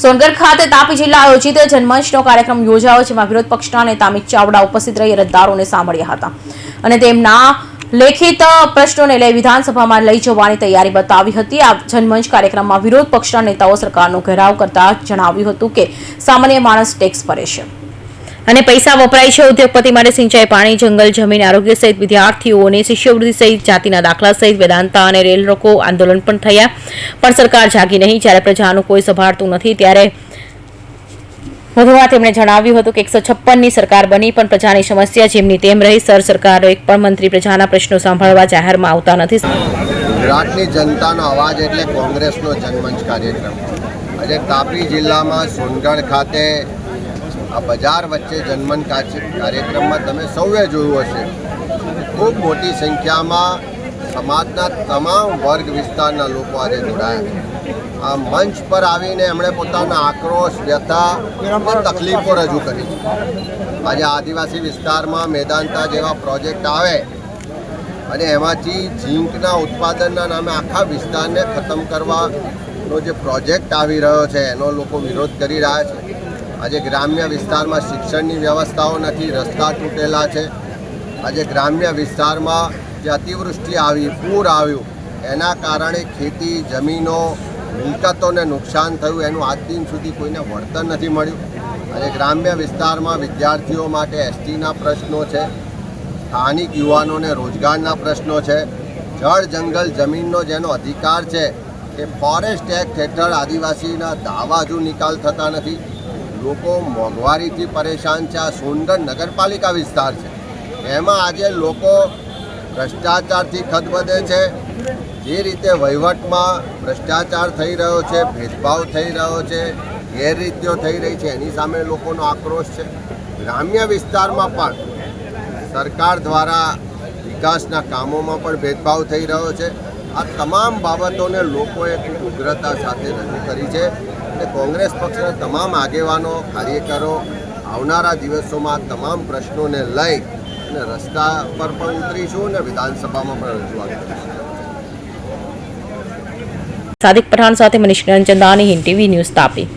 સોનગઢ ખાતે તાપી જિલ્લા આયોજિત જનમંચનો કાર્યક્રમ યોજાયો જેમાં વિરોધ પક્ષના નેતા અમિત ચાવડા ઉપસ્થિત રહી અરજદારોને સાંભળ્યા હતા. અને તેમના લેખિત પ્રશ્નોને લઈ વિધાનસભામાં લઈ જવાની તૈયારી બતાવી હતી. આ જનમંચ કાર્યક્રમમાં વિરોધ પક્ષના નેતાઓ સરકારનો ઘેરાવ કરતા જણાવ્યું હતું કે સામાન્ય માણસ ટેક્સ ભરે છે. અને પૈસા વપરાય છે. ઉદ્યોગપતિ માટે સિંચાઈ, પાણી, જંગલ, જમીન, આરોગ્ય સહિત વિદ્યાર્થીઓને શિષ્યવૃત્તિ સહિત, જાતિના દાખલા સહિત, વેદાંતા અને રેલ રોકો આંદોલન પણ થયા. પણ સરકાર જાગી નહીં. જ્યારે પ્રજાનું કોઈ સંભાળતું નથી, ત્યારે વધુમાં તેમણે જણાવ્યું હતું કે એકસો છપ્પનની સરકાર બની, પણ પ્રજાની સમસ્યા જેમની તેમ રહી, સર સરકારનો એક પણ મંત્રી પ્રજાના પ્રશ્નો સાંભળવા જાહેરમાં આવતા નથી. ગુજરાતની જનતાનો અવાજ એટલે કોંગ્રેસનો જનમંચ કાર્યક્રમ. આજે તાપી જિલ્લામાં સોનગઢ ખાતે આ બજાર વચ્ચે જનમન કાર્ય- કાર્યક્રમમાં તમે સૌએ જોયું હશે. ખૂબ મોટી સંખ્યામાં સમાજના તમામ વર્ગ વિસ્તારના લોકો આજે જોડાયા. આ મંચ પર આવીને એમણે પોતાના આક્રોશ, વ્યથા તકલીફો રજૂ કરી. આજે આદિવાસી વિસ્તારમાં મેદાંતા જેવા પ્રોજેક્ટ આવે અને એમાંથી ઝીંકના ઉત્પાદનના નામે આખા વિસ્તારને ખતમ કરવાનો જે પ્રોજેક્ટ આવી રહ્યો છે, એનો લોકો વિરોધ કરી રહ્યા છે. આજે ગ્રામ્ય વિસ્તારમાં શિક્ષણની વ્યવસ્થાઓ નથી, રસ્તા તૂટેલા છે. આજે ગ્રામ્ય વિસ્તારમાં જે અતિવૃષ્ટિ આવી, પૂર આવ્યું, એના કારણે ખેતી, જમીનો, મિલકતોને નુકસાન થયું, એનું આજ દિન સુધી કોઈને વળતર નથી મળ્યું. અને ગ્રામ્ય વિસ્તારમાં વિદ્યાર્થીઓ માટે એસટીના પ્રશ્નો છે, સ્થાનિક યુવાનોને રોજગારના પ્રશ્નો છે, જળ, જંગલ, જમીનનો જેનો અધિકાર છે એ ફોરેસ્ટ એક્ટ હેઠળ આદિવાસીના દાવા હજુ નિકાલ થતા નથી. લોકો મોંઘવારીથી પરેશાન છે. આ સોનગઢ નગરપાલિકા વિસ્તાર છે. એમાં આજે લોકો ભ્રષ્ટાચારથી ખદબદે છે. જે રીતે વહીવટમાં ભ્રષ્ટાચાર થઈ રહ્યો છે, ભેદભાવ થઈ રહ્યો છે, ગેરરીતિઓ થઈ રહી છે, એની સામે લોકોનો આક્રોશ છે. ગ્રામ્ય વિસ્તારમાં પણ સરકાર દ્વારા વિકાસના કામોમાં પણ ભેદભાવ થઈ રહ્યો છે. આ તમામ બાબતોને લોકોએ ખૂબ ઉગ્રતા સાથે રજૂ કરી છે. અને કોંગ્રેસ પક્ષના તમામ આગેવાનો, કાર્યકરો આવનારા દિવસોમાં તમામ પ્રશ્નોને લઈ અને રસ્તા પર પણ ઉતરીશું અને વિધાનસભામાં પણ રજૂઆત કરીશું. સાદિક પઠાણ સાથે મનીષ રંજન દાની હિન્દ ટીવી ન્યૂઝ તાપી.